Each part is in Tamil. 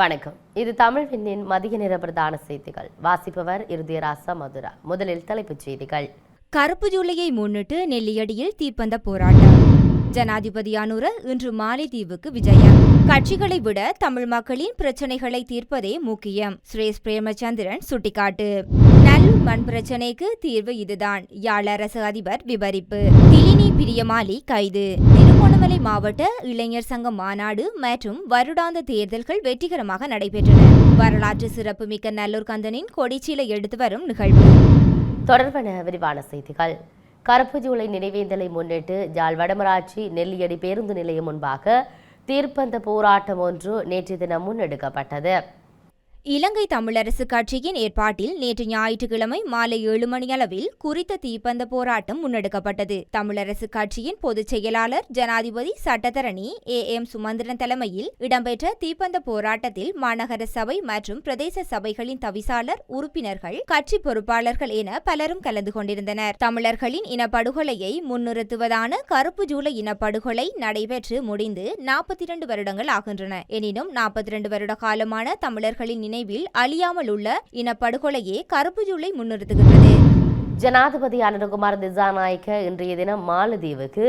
வணக்கம். இது தமிழ் விண்ணின் மதிய நிற பிரதான செய்திகள். வாசிப்பவர் இருதயராசா மதுரா. முதலில் தலைப்புச் செய்திகள். கருப்பு ஜூலையை முன்னிட்டு நெல்லியடியில் தீப்பந்த போராட்டம். ஜனாதிபதி அனுர இன்று மாலைதீவுக்கு விஜயம். கட்சிகளை விட தமிழ் மக்களின் பிரச்சனைகளை தீர்ப்பதே முக்கியம். சுரேஷ் பிரேமச்சந்திரன் சுட்டிக்காட்டு. நல்லூர் மண் பிரச்சனைக்கு தீர்வு இதுதான். யாழ் அரசு அதிபர் விவரிப்பு திலினி பிரியமாலி கைது. திருகோணமலை மாவட்ட இளைஞர் சங்க மாநாடு மற்றும் வருடாந்த தேர்தல்கள் வெற்றிகரமாக நடைபெற்றன. வரலாற்று சிறப்புமிக்க நல்லூர் கந்தனின் கொடிச்சீலை எடுத்து வரும் நிகழ்வு. தொடர்பான விரிவான செய்திகள். கருப்பு ஜூலை நினைவேந்தலை முன்னிட்டு ஜால் வடமராட்சி நெல்லியடி பேருந்து நிலையம் முன்பாக தீர்ப்பந்த போராட்டம் ஒன்று நேற்று தினம் முன்னெடுக்கப்பட்டது. இலங்கை தமிழரசு கட்சியின் ஏற்பாட்டில் நேற்று ஞாயிற்றுக்கிழமை மாலை ஏழு மணியளவில் குறித்த தீப்பந்த போராட்டம் முன்னெடுக்கப்பட்டது. தமிழரசு கட்சியின் பொதுச் செயலாளர் ஜனாதிபதி சட்டத்தரணி ஏ. எம். சுமந்திரன் தலைமையில் இடம்பெற்ற தீப்பந்த போராட்டத்தில் மாநகர சபை மற்றும் பிரதேச சபைகளின் தவிசாளர் உறுப்பினர்கள் கட்சி பொறுப்பாளர்கள் என பலரும் கலந்து கொண்டிருந்தனர். தமிழர்களின் இனப்படுகொலையை முன்னிறுத்துவதான கருப்பு ஜூலை இனப்படுகொலை நடைபெற்று முடிந்து நாற்பத்தி இரண்டு வருடங்கள் ஆகின்றன. எனினும் நாற்பத்தி இரண்டு வருட காலமான தமிழர்களின் நினைவில் அழியாமல் உள்ள இனப்படுகொலையே கருப்பு ஜூலை முன்னிறுத்துகின்றது. ஜனாதிபதி அனுரகுமார் திசாநாயக்க இன்றைய தினம் மாலத்தீவுக்கு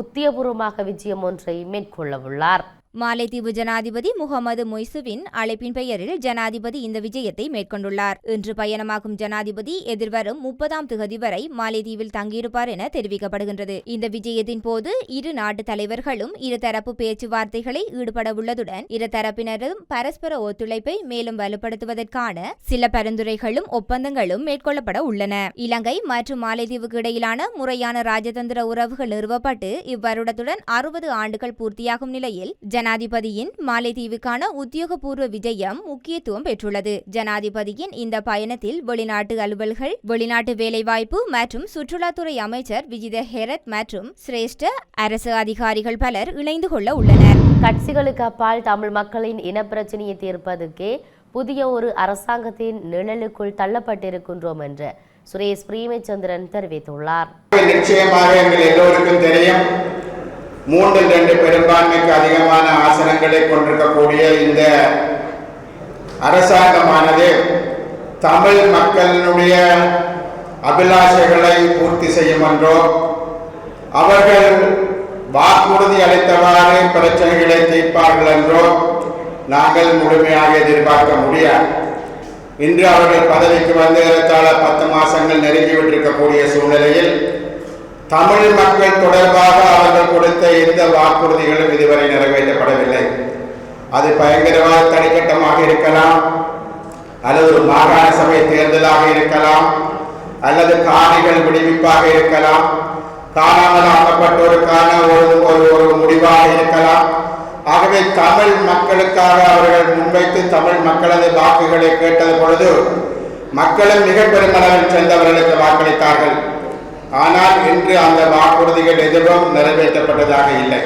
உத்தியபூர்வமாக விஜயம் ஒன்றை மேற்கொள்ளவுள்ளார். மாலைத்தீவு ஜனாதிபதி முகமது மொய்சுவின் அழைப்பின் பெயரில் ஜனாதிபதி இந்த விஜயத்தை மேற்கொண்டுள்ளார். இன்று பயணமாகும் ஜனாதிபதி எதிர்வரும் முப்பதாம் திகதி வரை மாலைத்தீவில் தங்கியிருப்பார் என தெரிவிக்கப்படுகின்றது. இந்த விஜயத்தின் போது இரு நாட்டு தலைவர்களும் இருதரப்பு பேச்சுவார்த்தைகளை ஈடுபடவுள்ளதுடன் இரு தரப்பினரும் பரஸ்பர ஒத்துழைப்பை மேலும் வலுப்படுத்துவதற்கான சில பரிந்துரைகளும் ஒப்பந்தங்களும் மேற்கொள்ளப்பட உள்ளன. இலங்கை மற்றும் மாலைத்தீவுக்கு இடையிலான முறையான ராஜதந்திர உறவுகள் நிறுவப்பட்டு இவ்வருடத்துடன் அறுபது ஆண்டுகள் பூர்த்தியாகும் நிலையில் ஜனாதிபதியின் மாலைத்தீவுக்கான உத்தியோகபூர்வ விஜயம் முக்கியத்துவம் பெற்றுள்ளது. ஜனாதிபதியின் இந்த பயணத்தில் வெளிநாட்டு அலுவல்கள் வெளிநாட்டு வேலைவாய்ப்பு மற்றும் சுற்றுலாத்துறை அமைச்சர் விஜித ஹெரத் மற்றும் சிரேஷ்ட அரசு அதிகாரிகள் பலர் இணைந்து கொள்ள உள்ளனர். கட்சிகளுக்கு அப்பால் தமிழ் மக்களின் இனப்பிரச்சனையை தீர்ப்பதற்கே புதிய ஒரு அரசாங்கத்தின் நிழலுக்குள் தள்ளப்பட்டிருக்கின்றோம் என்று சுரேஷ் பிரேமச்சந்திரன் தெரிவித்துள்ளார். நிச்சயமாக எங்கள் எல்லோருக்கும் தெரியும் மூன்றில் ரெண்டு பெரும்பான்மைக்கு அதிகமான ஆசனங்களை கொண்டிருக்கக்கூடிய இந்த அரசாங்கமானது தமிழ் மக்களினுடைய அபிலாஷைகளை பூர்த்தி செய்யும் என்றோ அவர்கள் வாக்குறுதி அளித்தவாறு பிரச்சனைகளை தீர்ப்பார்கள் என்றோ நாங்கள் முழுமையாக எதிர்பார்க்க முடியாது. இன்று அவர்கள் பதவிக்கு வந்து ஏறத்தாழ பத்து மாசங்கள் நெருங்கிவிட்டிருக்கக்கூடிய சூழ்நிலையில் தமிழ் மக்கள் தொடர்பாக அவர்கள் கொடுத்த எந்த வாக்குறுதிகளும் இதுவரை நிறைவேற்றப்படவில்லை. அது பயங்கரவாத தனிக்கட்டமாக இருக்கலாம் அல்லது ஒரு மாகாண சபை தேர்தலாக இருக்கலாம் அல்லது காணிகள் விடுவிப்பாக இருக்கலாம் காணாமல் ஆக்கப்பட்டோருக்கான ஒரு ஒரு ஒரு முடிவாக இருக்கலாம். ஆகவே தமிழ் மக்களுக்காக அவர்கள் முன்வைத்து தமிழ் மக்களது வாக்குகளை கேட்டது பொழுது மக்களும் மிக பெருமளவில் சென்றவர்களுக்கு வாக்களித்தார்கள். ஆனால் இன்று அந்த வாக்குறுதிகள் எதுவும் நிறைவேற்றப்பட்டதாக இல்லை.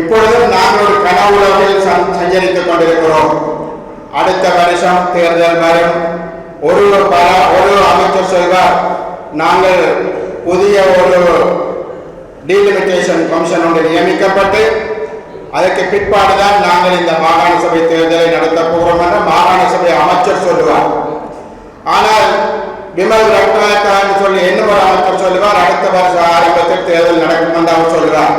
இப்பொழுதும் நாங்கள் ஒரு கனவுலகில் சஞ்சரித்துக் கொண்டிருக்கிறோம். அடுத்த வருஷம் தேர்தல் வரும். ஒரு பல ஒரு அமைச்சர் சொல்வார் நாங்கள் புதிய ஒரு டீலிமிட்டேஷன் கமிஷன் ஒன்று நியமிக்கப்பட்டு அதற்கு பிற்பாடுதான் நாங்கள் இந்த மாகாண சபை தேர்தலை நடத்த போகிறோம் என்று மாகாண சபை அமைச்சர் சொல்லுவார். ஆனால் விமல் ரத்னாயக்கான்னு சொல்லி என்ன ஒரு அமைச்சர் சொல்லுவார்? அடுத்த வருஷம் ஆரம்பத்தில் தேர்தல் நடக்கும் என்று அவர் சொல்கிறார்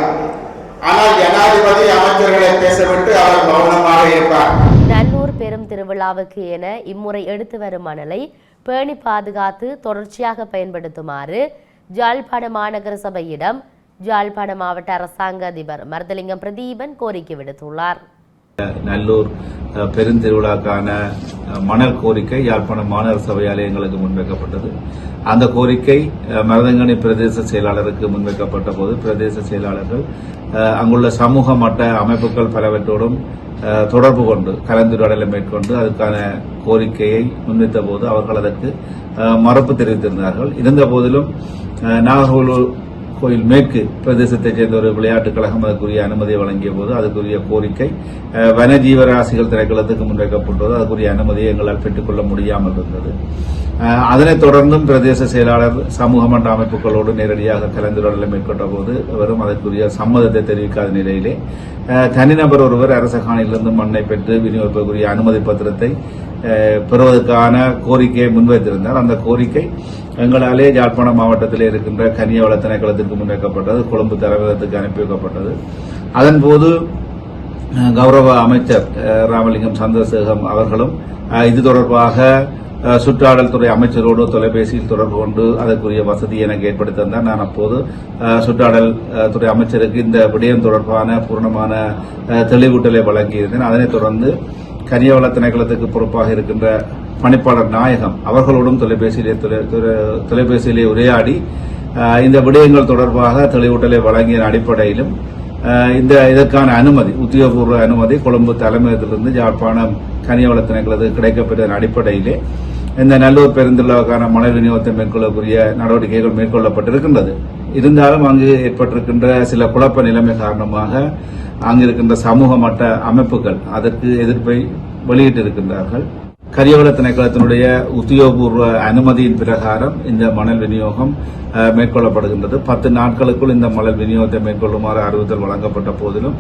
ஆனால் ஜனாதிபதி அமைச்சர்களை பேசவிட்டு அவர் மௌனமாக இருப்பார். நல்லூர் பெரும் திருவிழாவுக்கு என இம்முறை எடுத்து வரும் மணலை பேணி பாதுகாத்து தொடர்ச்சியாக பயன்படுத்துமாறு ஜாழ்ப்பாண மாநகர சபையிடம் ஜாழ்ப்பாண மாவட்ட அரசாங்க அதிபர் மருதலிங்கம் பிரதீபன் கோரிக்கை விடுத்துள்ளார். நல்லூர் பெருந்திருவிழாக்கான மணல் கோரிக்கை யாழ்ப்பாணம் மாநகர சபை ஆலயங்களுக்கு முன்வைக்கப்பட்டது. அந்த கோரிக்கை மருதங்கனி பிரதேச செயலாளருக்கு முன்வைக்கப்பட்ட போது பிரதேச செயலாளர்கள் அங்குள்ள சமூக மட்ட அமைப்புகள் பலவற்றோடும் தொடர்பு கொண்டு கலந்துரையாடலை மேற்கொண்டு அதுக்கான கோரிக்கையை முன்வைத்த போது அவர்கள் அதற்கு மறுப்பு தெரிவித்திருந்தார்கள். இருந்த போதிலும் நாகர்கோவில் கோயில் மேற்கு பிரதேசத்தைச் சேர்ந்த ஒரு விளையாட்டுக் கழகம் அதுக்குரிய அனுமதியை வழங்கிய போது அதுக்குரிய கோரிக்கை வனஜீவராசிகள் திரைக்களத்துக்கு முன்வைக்கப்பட்டது அதுக்குரிய அனுமதியை எங்களால் பெற்றுக்கொள்ள முடியாமல் இருந்தது. அதனைத் தொடர்ந்தும் பிரதேச செயலாளர் சமூக மன்ற அமைப்புகளோடு நேரடியாக கலந்துரையாடலை மேற்கொண்ட போது அவரும் அதற்குரிய சம்மதத்தை தெரிவிக்காத நிலையிலே தனிநபர் ஒருவர் அரச காணியிலிருந்து மண்ணை பெற்று விநியோகிப்பதற்குரிய அனுமதி பத்திரத்தை பெறுவதற்கான கோரிக்கையை முன்வைத்திருந்தார். அந்த கோரிக்கை எங்களாலே யாழ்ப்பாணம் மாவட்டத்தில் இருக்கின்ற கனியவள திணைக்களத்திற்கு முன்வைக்கப்பட்டது கொழும்பு தலைமையகத்துக்கு அனுப்பி வைக்கப்பட்டது. அதன்போது கௌரவ அமைச்சர் ராமலிங்கம் சந்திரசேகம் அவர்களும் இது தொடர்பாக சுற்றாடல் துறை அமைச்சரோடு தொலைபேசியில் தொடர்பு கொண்டு அதற்குரிய வசதி எனக்கு ஏற்படுத்தி தந்தார். நான் அப்போது சுற்றாடல் துறை அமைச்சருக்கு இந்த விடயம் தொடர்பான பூர்ணமான தெளிவூட்டலை வழங்கியிருந்தேன். அதனைத் தொடர்ந்து கனியவள திணைக்களத்துக்கு பொறுப்பாக இருக்கின்ற பணிப்பாளர் நாயகம் அவர்களோடும் தொலைபேசியிலே தொலை- தொலைபேசியிலே உரையாடி இந்த விடயங்கள் தொடர்பாக தெளிவூட்டலை வழங்கிய அடிப்படையிலும் இந்த இதற்கான அனுமதி உத்தியோகபூர்வ அனுமதி கொழும்பு தலைமையகத்திலிருந்து யாழ்ப்பாணம் கனியவள திணைக்களத்துக்கு கிடைக்கப்பெற்ற அடிப்படையிலே இந்த நல்லூர் பெருந்திழாவுக்கான மழை விநியோகத்தை மேற்கொள்ளக்கூடிய நடவடிக்கைகள் மேற்கொள்ளப்பட்டிருக்கின்றது. இருந்தாலும் அங்கு ஏற்பட்டிருக்கின்ற சில குழப்ப நிலைமை காரணமாக அங்கு இருக்கின்ற சமூக மட்ட அமைப்புகள் அதற்கு எதிர்ப்பை வெளியிட்டிருக்கின்றார்கள். கரியவள திணைக்களத்தினுடைய உத்தியோகபூர்வ அனுமதியின் பிரகாரம் இந்த மணல் விநியோகம் மேற்கொள்ளப்படுகின்றது. பத்து நாட்களுக்குள் இந்த மணல் விநியோகத்தை மேற்கொள்ளுமாறு அறிவுறுத்தல் வழங்கப்பட்ட போதிலும்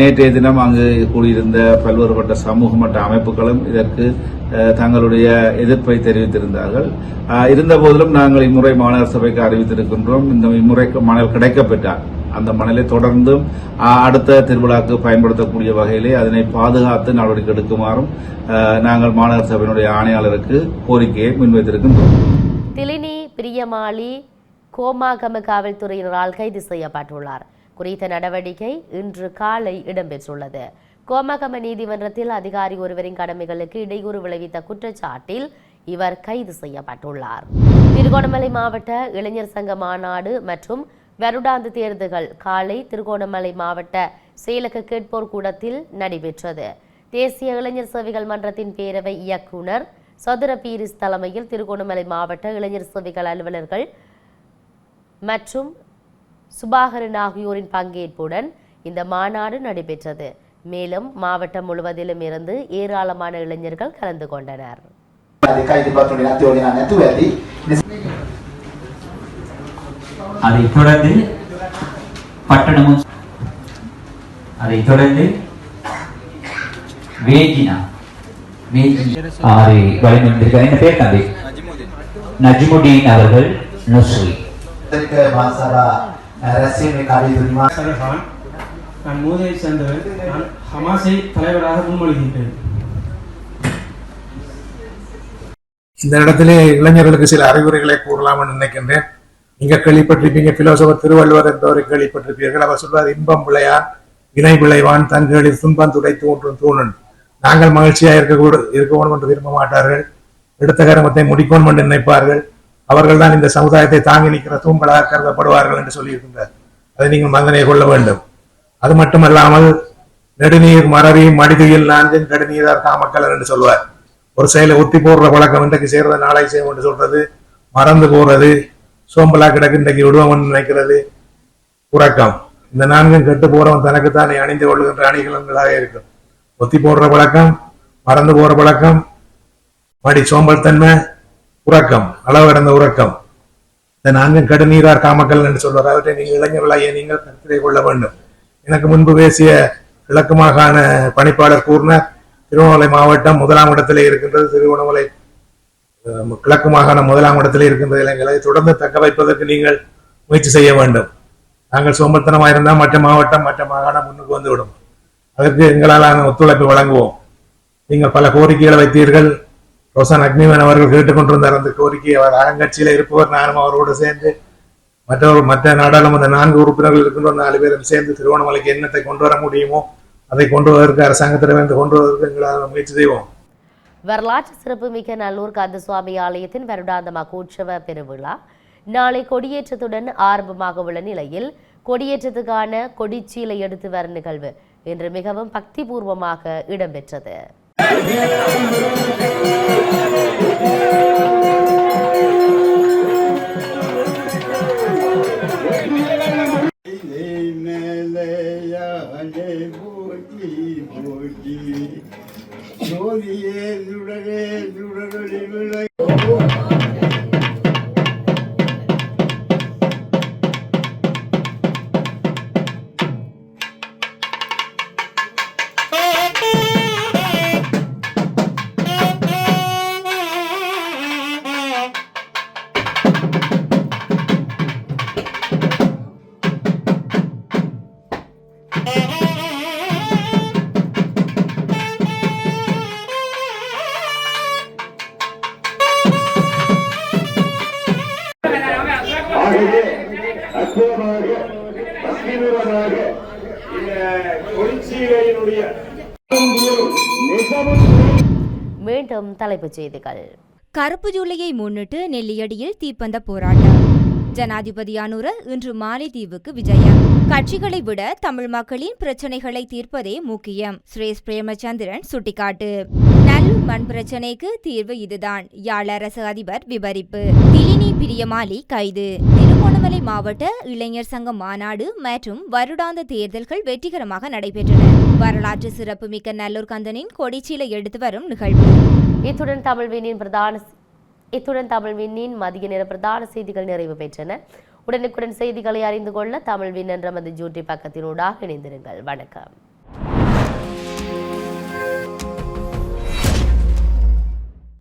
நேற்றைய தினம் அங்கு கூடியிருந்த பல்வேறுபட்ட சமூக மட்ட அமைப்புகளும் இதற்கு தங்களுடைய எதிர்ப்பை தெரிவித்திருந்தார்கள். இருந்தபோதிலும் இருந்த போதிலும் நாங்கள் இம்முறை மாநகர சபைக்கு அறிவித்திருக்கின்றோம். இந்த இம்முறைக்கு மணல் கிடைக்கப்பெற்றார் அந்த மணலை தொடர்ந்தும் அடுத்த திருவிழாக்கு பயன்படுத்தக்கூடிய வகையிலே அதனை பாதுகாத்து நடவடிக்கை எடுக்குமாறும் நாங்கள் மாநகர சபையினுடைய ஆணையாளருக்கு கோரிக்கையை முன்வைத்திருக்கின்றோம். திலினி பிரியமாளி கோமாகம காவல்துறையினரால் கைது செய்யப்பட்டுள்ளார். குறித்த நடவடிக்கை இன்று காலை இடம்பெற்றுள்ளது. கோமகம நீதிமன்றத்தில் அதிகாரி ஒருவரின் கடமைகளுக்கு இடையூறு விளைவித்த குற்றச்சாட்டில் இவர் கைது செய்யப்பட்டுள்ளார். திருகோணமலை மாவட்ட இளைஞர் சங்க மாநாடு மற்றும் வருடாந்து தேர்தல்கள் காலை திருகோணமலை மாவட்ட செயலக கேட்போர் கூடத்தில் நடைபெற்றது. தேசிய இளைஞர் சேவைகள் மன்றத்தின் பேரவை இயக்குனர் சதுர பீரிஸ் தலைமையில் திருகோணமலை மாவட்ட இளைஞர் சேவைகள் அலுவலர்கள் மற்றும் சுபாகரன் ஆகியோரின் பங்கேற்புடன் இந்த மாநாடு நடைபெற்றது. மேலும் மாவட்டம் முழுவதிலும் இருந்து ஏராளமான இளைஞர்கள் கலந்து கொண்டனர். அதைத் தொடர்ந்து பட்டணமும் அதைத் தொடர்ந்து வேஜினா ஆறு வழிமந்திருக்கார் என்ன பேர் தம்பி? நஜ்முடீன் அவர்கள் இந்த இடத்திலே இளைஞர்களுக்கு சில அறிவுரைகளை கூறலாம் நினைக்கின்றேன். நீங்க கேள்விப்பட்டிருப்பீங்க பிலோசபர் திருவள்ளுவர் என்பவரை கேள்விப்பட்டிருப்பீர்கள். அவர் சொல்வார் இன்பம் விளையான் இணை விளைவான் தங்களில் துன்பம் துடைத்து ஒன்றும் தூணன். நாங்கள் மகிழ்ச்சியா இருக்க கூட இருக்க என்று விரும்ப மாட்டார்கள். எடுத்த கர்மத்தை முடிக்கணும் என்று நினைப்பார்கள். அவர்கள் தான் இந்த சமுதாயத்தை தாங்கி நிற்கிற தூண்களாக கருதப்படுவார்கள் என்று சொல்லியிருக்கின்றார். அதை நீங்கள் மந்தனை கொள்ள வேண்டும். அது மட்டுமல்லாமல் நெடுநீர் மறவி மடிதுயில் நான்கின் கடுநீரார் காமக்கலர் என்று சொல்வார். ஒரு செயலை ஒத்தி போடுற பழக்கம் இன்றைக்கு சேர்ந்த நாளை செய்யும் என்று சொல்றது மறந்து போறது சோம்பலா கிடக்கு இன்றைக்கு விடுவோம் நினைக்கிறது உறக்கம். இந்த நான்கும் கெட்டு போறவன் தனக்குத்தானே அணிந்து கொள்ளுகின்ற அணிகலன்களாக இருக்கும். ஒத்தி போடுற பழக்கம் மறந்து போற பழக்கம் மடி சோம்பல் தன்மை உறக்கம் அளவு கடந்த உறக்கம். இந்த நான்கும் கடுநீரார் காமக்கல் என்று சொல்வார். அவற்றை நீங்கள் இளைஞர்களாகிய நீங்கள் கருத்திலே கொள்ள வேண்டும். எனக்கு முன்பு பேசிய கிழக்கு மாகாண பணிப்பாளர் கூறினார் திருவண்ணாமலை மாவட்டம் முதலாம் இடத்திலே இருக்கின்றது திருவண்ணாமலை கிழக்கு மாகாண முதலாம் இடத்திலே இருக்கின்ற இளைஞர்களை தொடர்ந்து தக்க வைப்பதற்கு நீங்கள் முயற்சி செய்ய வேண்டும். நாங்கள் சோம்பல்தனமாக இருந்தால் மற்ற மாவட்டம் மற்ற மாகாணம் முன்னுக்கு வந்துவிடும். அதற்கு எங்களால் ஒத்துழைப்பு வழங்குவோம். நீங்கள் பல கோரிக்கைகளை வைத்தீர்கள். ரோசன் அக்னிவன் அவர்கள் கேட்டுக்கொண்டிருந்தார். அந்த கோரிக்கையை அவர் ஆளுங்கட்சியில இருப்பவர். நானும் அவரோடு சேர்ந்து மற்றவர் மற்ற நாடாளுமன்ற நான்கு உறுப்பினர்கள் இருக்கின்ற நாலு பேரும் சேர்ந்து திருவண்ணாமலைக்கு என்னத்தை கொண்டு வர முடியுமோ அதை கொண்டு வருவதற்கு அரசாங்கத்திடமிருந்து கொண்டு வருவதற்கு எங்களால் முயற்சி செய்வோம். வரலாற்று சிறப்புமிக்க நல்லூர் கந்தசுவாமி ஆலயத்தின் வருடாந்த மகோற்சவ பெருவிழா. நாளை கொடியேற்றத்துடன் ஆரம்பமாக உள்ள நிலையில் கொடியேற்றத்துக்கான கொடிச்சீலை எடுத்து வரும் நிகழ்வு இன்று மிகவும் பக்திபூர்வமாக இடம்பெற்றது. மீண்டும் தலைப்புச் செய்திகள். கருப்பு ஜூலையை முன்னிட்டு நெல்லியடியில் தீப்பந்த போராட்டம். ஜனாதிபதி அனுர இன்று மாலைதீவுக்கு விஜயம். கட்சிகளை விட தமிழ் மக்களின் பிரச்சனைகளை தீர்ப்பதே முக்கியம் சுரேஷ் பிரேமச்சந்திரன் சுட்டிக்காட்டு. நல்லூர் மண் பிரச்சனைக்கு தீர்வு இதுதான் யாழ் அரசு அதிபர் விவரிப்பு திலினி பிரியமாலி கைது. திருகோணமலை மாவட்ட இளைஞர் சங்க மாநாடு மற்றும் வருடாந்த தேர்தல்கள் வெற்றிகரமாக நடைபெற்றன. வரலாற்று சிறப்புமிக்க நல்லூர் கந்தனின் கொடிச்சீலை எடுத்து வரும் நிகழ்வு. இத்துடன் தமிழ் விண்ணின் பிரதான இத்துடன் தமிழ் விண்ணின் மதிய நேர பிரதான செய்திகள் நிறைவு பெற்றன. உடனுக்குடன் செய்திகளை அறிந்து கொள்ள தமிழ் விண்ணன் நமது ஜூட்டி பக்கத்தினூடாக இணைந்திருங்கள். வணக்கம்.